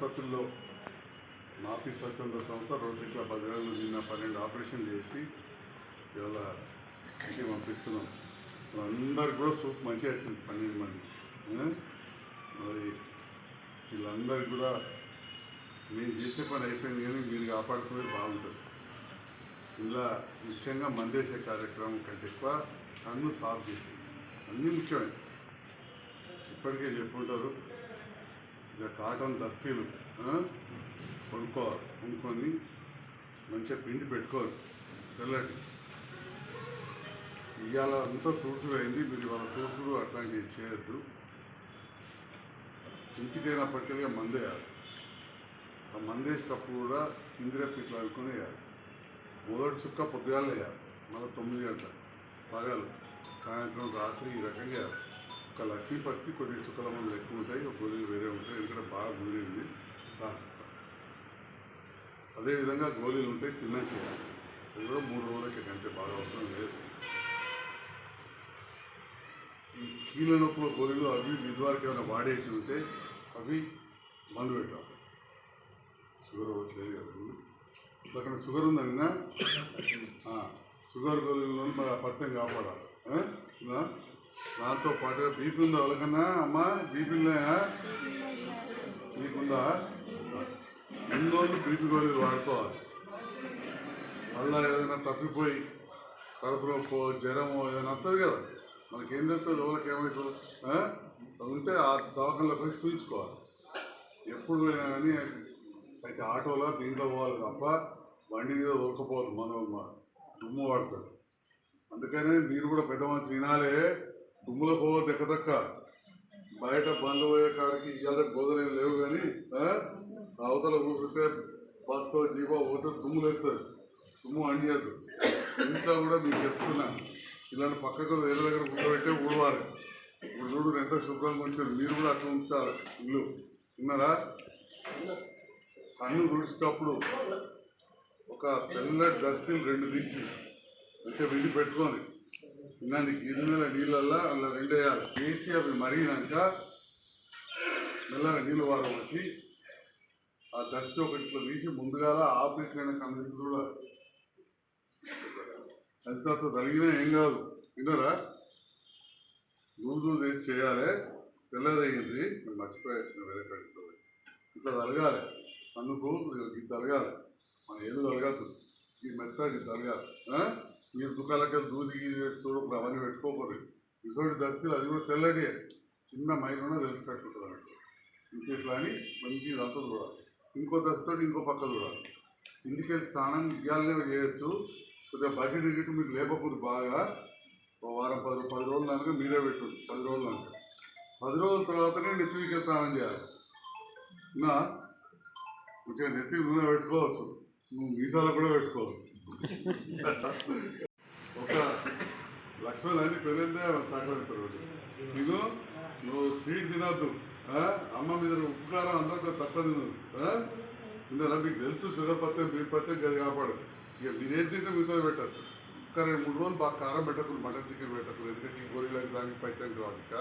ఆసుపత్రుల్లో మాఫీ స్వచ్ఛంద సంస్థ రోటరీ క్లబ్ అధికారులు నిన్న పన్నెండు ఆపరేషన్ చేసి ఇవాళ ఇంటికి పంపిస్తున్నాం. అందరు కూడా సూప్ మంచిగా వచ్చింది పన్నెండు మంది. మరి వీళ్ళందరికీ కూడా మేము చేసే పని అయిపోయింది కానీ మీరు కాపాడుకునేది బాగుంటుంది. ఇలా ముఖ్యంగా మందేసే కార్యక్రమం కంటే ఎక్కువ కన్ను సాఫ్ చేసి అన్నీ ముఖ్యమే. ఇప్పటికే చెప్పుకుంటారు ఇక కాటన్ దస్తీలు కొనుక్కోవాలి కొనుక్కొని మంచిగా పిండి పెట్టుకోవాలి తెల్లటి. ఇవాళ అంతా తుడుచుడు అయింది మీరు ఇవాళ తుడుచుడు అట్లాంటివి చేయొద్దు. ఇంటికైనా పట్టుకెళ్ళి మందేయాలి ఆ మందేసేటప్పుడు కూడా ఇందిరేపు ఇట్లా అనుకుని వేయాలి. మొదటి చుక్క పొద్దుగాలు వేయాలి మళ్ళీ తొమ్మిది గంటల పగలు సాయంత్రం రాత్రి ఈ రకంగా వేయాలి. ఒక లక్ష్మీపతికి కొన్ని చుక్కల మందులు ఎక్కువ ఉంటాయి ఒక గొర్రెలు వేరే ఉంటాయి. ఎందుకంటే బాగా గురింది రాసిస్తా. అదేవిధంగా గోళీలు ఉంటాయి తిన్నా చేయాలి. అది కూడా మూడు రోజులకి అంతే బాగా అవసరం లేదు. ఈ కీళ్ళ నొప్పుల గోళీలు అవి ఇదివరకు ఏమైనా వాడేసి ఉంటే అవి మందు పెట్టాలి. షుగర్ వచ్చేది కదా అక్కడ షుగర్ ఉందన్నా షుగర్ గోళీలలో మరి ఆ పత్యం కాపాడాలి. దాంతో పాటుగా బీపీ ఉందా వాళ్ళకన్నా? అమ్మా బీపీ ఉన్నాయా మీకుందా ఎన్ని రోజులు బీపీ గోళీలు వాడుకోవాలి మళ్ళా ఏదైనా తప్పిపోయి కడుపు నొప్పో జ్వరమో ఏదైనా వస్తుంది కదా. మనకి ఏం తెలుస్తుంది ఎవరికి ఏమవుతుంది ఉంటే ఆ దవాఖానలోకి వచ్చి చూపించుకోవాలి ఎప్పుడు పోయినా కానీ అయితే ఆటోలో దీంట్లో పోవాలి తప్ప బండి మీద దొరకపోదు మనం దుమ్ము వాడతాడు. అందుకనే మీరు కూడా పెద్ద మనిషి వినాలే. దుమ్ములో పోవద్దు ఎక్కదక్క బయట బండ్లు పోయే కాడికి ఇవాళ బోధనలు లేవు కానీ అవతల కూర్చుంటే బస్సు జీవో పోతే దుమ్ములు ఎత్తుంది. దుమ్ము అండియద్దు. ఇంట్లో కూడా మీకు చెప్తున్నా. ఇలాంటి పక్కకు వేరే దగ్గర కూర్చోబెట్టే ఊడవాలి ఇప్పుడు చూడు ఎంత శుభ్రంగా ఉంచారు. మీరు కూడా అట్లా ఉంచారు. ఇల్లు. విన్నారా కన్ను తుడిచేటప్పుడు ఒక తెల్లటి దస్తీలు రెండు తీసి మంచిగా విడి పెట్టుకొని ఇలాంటి గిన్నెల నీళ్ళల్లో అలా రెండు వేయాలి వేసి అవి మరిగినాక మెల్లగా నీళ్ళు వారం వచ్చి ఆ దస్తి ఒకటి ఇట్లా తీసి ముందుగా ఆపరేషన్ అయిన కన్ను తీసి చూడాలి. అది తర్వాత తగినా ఏం కాదు. విన్నారా? లూజ్ లూజ్ వేసి చేయాలి. తెల్లదయ్యింది. నేను మర్చిపోయొచ్చిన వేరే పెట్టుకో ఇట్లా తలగాలి అందుకు ఇది తలగాలి మన ఏదో తలగద్దు ఈ మెత్త ఇది తలగాలి మీరు దుకాణాలకి దూది చూడప్పుడు అవన్నీ పెట్టుకోకూడదు ఇసోటి దస్తీలు అది కూడా తెల్లటి చిన్న మైలున్నా తెలిసినట్టుంటుంది అన్నట్టు. ఇంక ఇట్లా అని మంచి ఇదంతా చూడాలి. ఇంకో దస్తోటి ఇంకో పక్క చూడాలి. ఇంటికెళ్ళి స్నానం ఇవ్వాలనే చేయొచ్చు. కొద్దిగా బకెట్ గిట్టు మీరు లేపకూడదు బాగా. ఒక వారం పది పది రోజులు దాకా మీరే పెట్టు పది రోజులు దాకా పది రోజుల తర్వాతనే నెత్తికి స్నానం చేయాలి. నా మంచిగా నెత్తికి నూనె పెట్టుకోవచ్చు. నువ్వు మీసాలు కూడా పెట్టుకోవచ్చు. ఒక లక్ష్మణ్ అని పెళ్ళిందే సహకరిస్తారు నీకు నువ్వు స్వీట్ తినద్దు ఆ? అమ్మ మీద ఉప్పు కారం అందరికీ తక్కువ తినదు ఇందులో మీకు తెలుసు షుగర్ పత్తే బీ పత్తే గది కాపాడు. ఇక మీరు ఏది తింటే మీతో పెట్టచ్చు. ఇంకా రెండు మూడు రోజులు బాగా కారం పెట్టకూడదు మటన్ చికెన్ పెట్టకూడదు ఎందుకంటే ఈ గొర్రెలకు దానికి పైతే రాదు ఇంకా.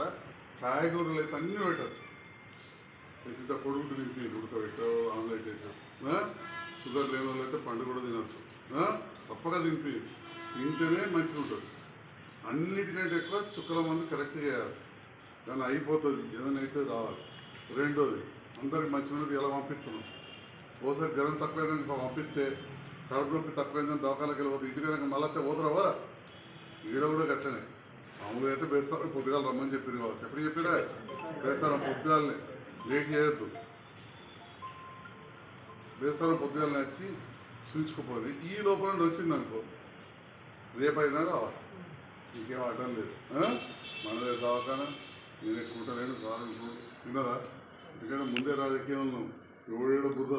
కాయగూరలు అయితే అన్నీ పెట్టచ్చు. ఇంత కొడుకు తింటే ఉడకబెట్టావు ఆమ్లెట్ వేసావు షుగర్ లేని వాళ్ళు అయితే పండు కూడా తినచ్చు. తప్పక తింపి తింటేనే మంచిగా ఉంటుంది అన్నిటికంటే ఎక్కువ చుక్కల మందు కరెక్ట్ చేయాలి. కానీ అయిపోతుంది. ఏదైనా అయితే రావాలి. రెండోది అందరికి మంచి మంది ఎలా పంపిస్తున్నాం? ఓసారి జ్వరం తక్కువైందని పంపిస్తే కడుపు నొప్పి తక్కువైందని దవాఖానకి వెళ్ళిపోతే ఇంటికి కనుక మళ్ళీ అయితే ఈడ కూడా గట్టనే మామూలుగా అయితే బేస్తారు పొద్దుగాలు రమ్మని చెప్పారు కావచ్చు. ఎప్పుడు చెప్పారా బేస్తారం పొద్దుగాలని. లేట్ చేయొద్దు. బేస్తారం పొద్దుగాలని వచ్చి చూపించుకోపోయి ఈ లోపల నుండి వచ్చింది అనుకో. రేపైనా రావాలి. ఇంకేం అడ్డం లేదు. ఆ? మనదే దవాఖాన? నేను ఎక్కుంటలేను సార్ తిన్నారా ఎందుకంటే ముందే రాజకీయంలో ఎవడేడో బుద్ధ